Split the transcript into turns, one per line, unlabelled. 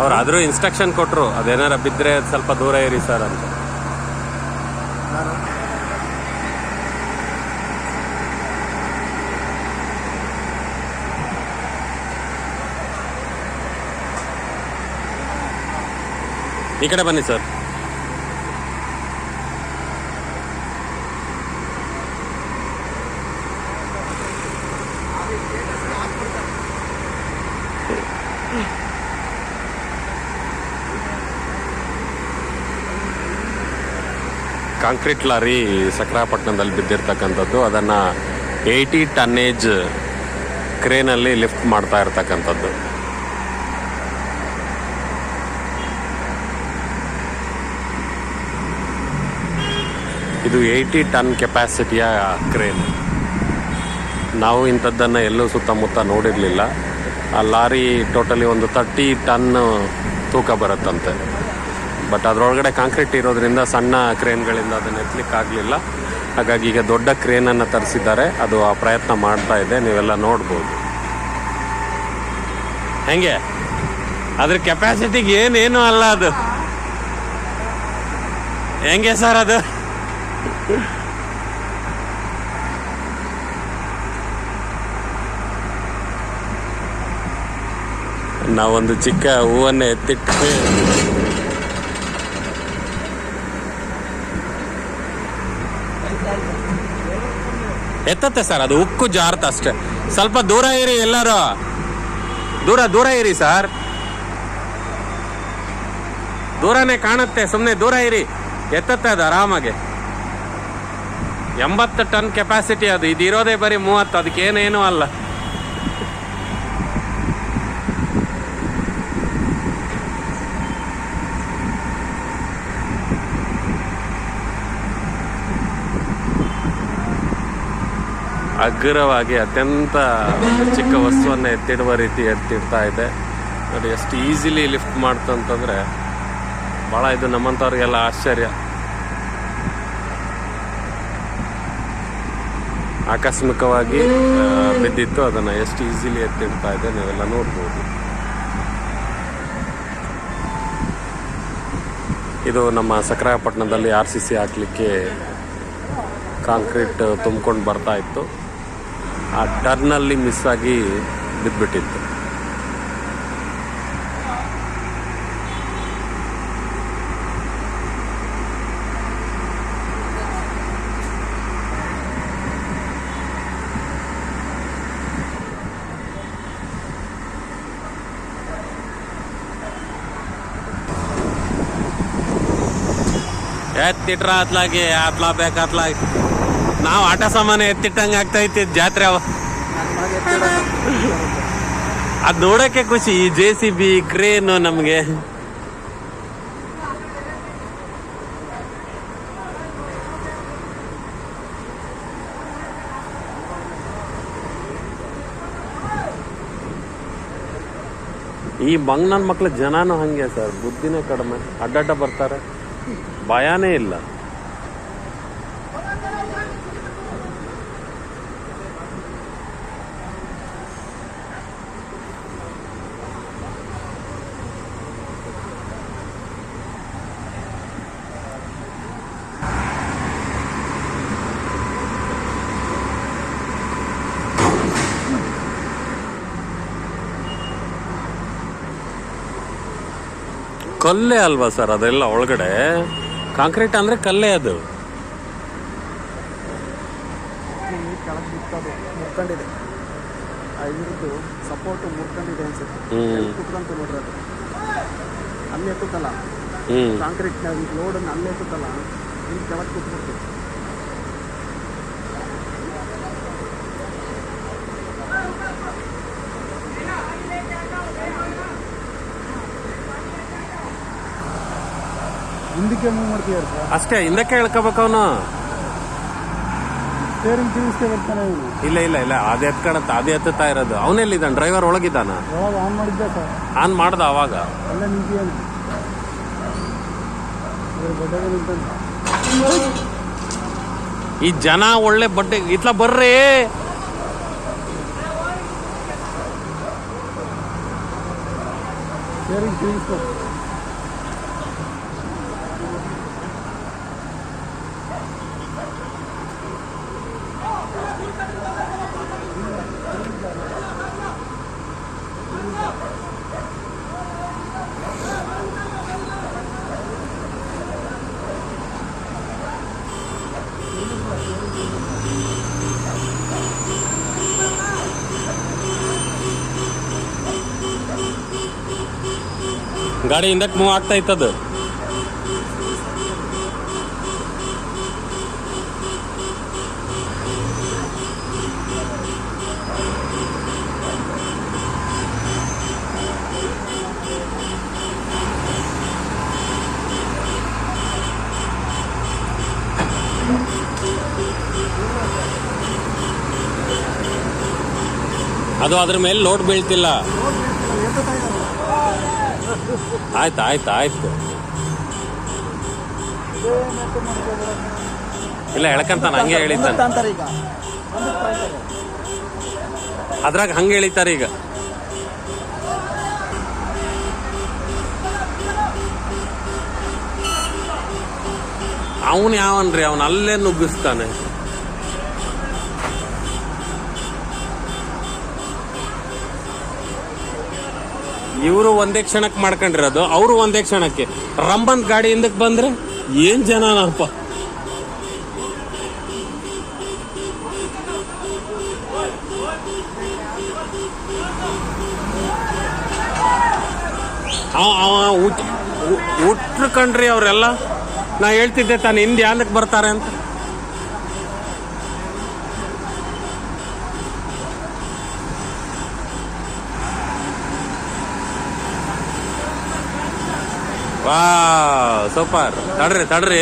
ಅವ್ರು ಆದರೂ ಇನ್ಸ್ಟ್ರಕ್ಷನ್ ಕೊಟ್ಟರು ಅದೇನಾರ ಬಿದ್ದರೆ ಸ್ವಲ್ಪ ದೂರ ಇರಿ ಸರ್ ಅಂತ. ಈ ಕಡೆ ಬನ್ನಿ ಸರ್. ಕಾಂಕ್ರೀಟ್ ಲಾರಿ ಸಕ್ರಾಪಟ್ಟಣದಲ್ಲಿ ಬಿದ್ದಿರ್ತಕ್ಕಂಥದ್ದು, ಅದನ್ನು ಏಯ್ಟಿ ಟನ್ನೇಜ್ ಕ್ರೇನಲ್ಲಿ ಲಿಫ್ಟ್ ಮಾಡ್ತಾ ಇರ್ತಕ್ಕಂಥದ್ದು. ಇದು ಏಯ್ಟಿ ಟನ್ ಕೆಪಾಸಿಟಿಯ ಕ್ರೇನ್ ನಾವು ಇಂಥದ್ದನ್ನು ಎಲ್ಲೂ ಸುತ್ತಮುತ್ತ ನೋಡಿರಲಿಲ್ಲ. ಆ ಲಾರಿ ಟೋಟಲಿ ಒಂದು ತರ್ಟಿ ಟನ್ ತೂಕ ಬರುತ್ತಂತೆ. ಬಟ್ ಅದರೊಳಗಡೆ ಕಾಂಕ್ರೀಟ್ ಇರೋದ್ರಿಂದ ಸಣ್ಣ ಕ್ರೇನ್ಗಳಿಂದ ಅದನ್ನು ಎತ್ತಲಿಕ್ಕೆ ಆಗಲಿಲ್ಲ. ಹಾಗಾಗಿ ಈಗ ದೊಡ್ಡ ಕ್ರೇನನ್ನು ತರಿಸಿದ್ದಾರೆ. ಅದು ಆ ಪ್ರಯತ್ನ ಮಾಡ್ತಾ ಇದೆ. ನೀವೆಲ್ಲ ನೋಡ್ಬೋದು. ಹೆಂಗೆ? ಅದ್ರ ಕೆಪಾಸಿಟಿಗೆ ಏನೇನು ಅಲ್ಲ ಅದು. ಹೆಂಗೆ ಸರ್ ಅದು? ನಾವೊಂದು ಚಿಕ್ಕ ಹೂವನ್ನು ಎತ್ತಿಟ್ಟು ಎತ್ತತ್ತೆ ಸರ್, ಅದು ಉಕ್ಕು ಜಾರತ್ ಅಷ್ಟೇ. ಸ್ವಲ್ಪ ದೂರ ಇರಿ ಎಲ್ಲರೂ. ದೂರ ದೂರ ಇರಿ ಸರ್. ದೂರನೇ ಕಾಣುತ್ತೆ ಸುಮ್ಮನೆ ದೂರ ಇರಿ. ಎತ್ತತ್ತೆ ಅದು ಆರಾಮಾಗೆ. ಎಂಬತ್ತು ಟನ್ ಕೆಪಾಸಿಟಿ ಅದು ಇದು ಇರೋದೇ ಬರೀ ಮೂವತ್ತು, ಅದಕ್ಕೇನೇನೂ ಅಲ್ಲ. ಅಗ್ರವಾಗಿ ಅತ್ಯಂತ ಚಿಕ್ಕ ವಸ್ತುವನ್ನು ಎತ್ತಿಡುವ ರೀತಿ ಎತ್ತಿಡ್ತಾ ಇದೆ. ನೋಡಿ, ಎಷ್ಟು ಈಸಿಲಿ ಲಿಫ್ಟ್ ಮಾಡ್ತು ಅಂತಂದರೆ ಭಾಳ ಇದು ನಮ್ಮಂಥವ್ರಿಗೆಲ್ಲ ಆಶ್ಚರ್ಯ. ಆಕಸ್ಮಿಕವಾಗಿ ಬಿದ್ದಿತ್ತು. ಅದನ್ನು ಎಷ್ಟು ಈಸಿಲಿ ಎತ್ತಿಡ್ತಾ ಇದೆ ನೀವೆಲ್ಲ ನೋಡ್ಬೋದು. ಇದು ನಮ್ಮ ಸಕ್ರಾಯಪಟ್ಟಣದಲ್ಲಿ ಆರ್ ಸಿ ಸಿ ಹಾಕ್ಲಿಕ್ಕೆ ಕಾಂಕ್ರೀಟ್ ತುಂಬ್ಕೊಂಡು ಬರ್ತಾ ಇತ್ತು. ಆ ಟರ್ನಲ್ಲಿ ಮಿಸ್ ಆಗಿ ಬಿದ್ದುಬಿಟ್ಟಿತ್ತು ಎತ್ತಿಟ್ರ ಅತ್ಲಾಗಿ ಅತ್ಲಾ ಬೇಕಾತ್ಲಾಗಿ. ನಾವು ಆಟ ಸಾಮಾನು ಎತ್ತಿಟ್ಟಂಗೆ ಆಗ್ತೈತಿ ಜಾತ್ರೆ ಅವ. ಅದ್ ನೋಡಕ್ಕೆ ಖುಷಿ, ಈ ಜೆ ಸಿ ಬಿ ಕ್ರೇನು ನಮ್ಗೆ. ಈ ಬಂಗ್ನನ್ ಮಕ್ಳು ಜನಾನು ಹಂಗೆ ಸರ್, ಬುದ್ಧಿನೇ ಕಡಿಮೆ. ಅಡ್ಡಾಟ ಬರ್ತಾರೆ. ಭಯಾನೇ ಇಲ್ಲ. ಕಲ್ಲೇ ಅಲ್ವಾ ಸರ್ ಅದೆಲ್ಲ ಒಳಗಡೆ? ಕಾಂಕ್ರೀಟ್ ಅಂದ್ರೆ ಕಲ್ಲೇ ಅದು.
ಮುರ್ಕೊಂಡಿದೆ ಇದ್ರದ್ದು ಸಪೋರ್ಟ್ ಮುರ್ಕೊಂಡಿದೆ ಅನ್ಸುತ್ತೆ
ಹ್ಮ್.
ಕುತ್ಕೊಂತು ನೋಡ್ರಿ ಅದು ಅಲ್ಲೇ
ಹ್ಮ್
ಕಾಂಕ್ರೀಟ್ ಲೋಡನ್ನು ಅಲ್ಲೇ ಕೂತಲ್ಲ ಇಲ್ಲಿ ಕೆಳಗೆ ಕೂತ್ಬಿಡ್ತು ಹಿಂದಕ್ಕೆ ಮೂವ್ ಮಾಡ್ತೀವಿ ಸರ್?
ಅಷ್ಟೇ ಹಿಂದಕ್ಕೆ ಹೇಳ್ಕೋಬೇಕು ಅವನು.
ಸ್ಟೇರಿಂಗ್ ಬರ್ತಾನೆ ಇವನು
ಇಲ್ಲ ಇಲ್ಲ ಇಲ್ಲ ಅದು ಎತ್ಕೊಳತ್ತ ಅದು ಎತ್ತುತ್ತಾ ಇರೋದು. ಅವನೆಲ್ಲಿದ್ದಾನೆ ಡ್ರೈವರ್ ಒಳಗಿದ್ದಾನ?
ಯಾವಾಗ ಆನ್ ಮಾಡಿದ್ದೆ ಸರ್?
ಆನ್ ಮಾಡ್ದ ಅವಾಗ?
ಅಲ್ಲೇ ಬಡ್ಡೆಗೆ ನಿಂತಾನೆ.
ಈ ಜನ ಒಳ್ಳೆ ಬಡ್ಡೆ ಇತ್ಲ ಬರ್ರಿ.
ಸ್ಟೇರಿಂಗ್ ತಿರುಗಿಸ್ಕೊ
ಗಾಡಿ ಹಿಂದಕ್ಕೆ ಮೂವ್ ಆಗ್ತಾ ಇತ್ತದು ಅದು ಅದ್ರ ಮೇಲೆ ಲೋಡ್ ಬೀಳ್ತಿಲ್ಲ. ಆಯ್ತು ಆಯ್ತು ಆಯ್ತು. ಇಲ್ಲ, ಎಳ್ಕಂತಾನ, ಹಂಗೆ
ಹೇಳಿದ್ದಾನೆ.
ಅದ್ರಾಗ ಹಂಗೆ ಹೇಳಿತಾರೆ ಈಗ. ಅವನು ಯಾವನ್ರಿ? ಅವನು ಅಲ್ಲೇ ನುಗ್ಗಿಸ್ತಾನೆ. ಇವರು ಒಂದೇ ಕ್ಷಣಕ್ಕೆ ಮಾಡ್ಕೊಂಡಿರೋದು, ಅವರು ಒಂದೇ ಕ್ಷಣಕ್ಕೆ. ರಂಬನ್ ಗಾಡಿ ಹಿಂದಕ್ಕೆ ಬಂದ್ರೆ ಏನು ಜನನಪ್ಪ ಊಟ್ರು ಕಣ್ರಿ ಅವರೆಲ್ಲ. ನಾ ಹೇಳ್ತಿದ್ದೆ ತಾನು, ಹಿಂದೆ ಯಾಲಕ್ಕೆ ಬರ್ತಾರೆ ಅಂತ. ವಾ ಸೂಪರ್ ತಡ್ರಿ ತಡ್ರಿ.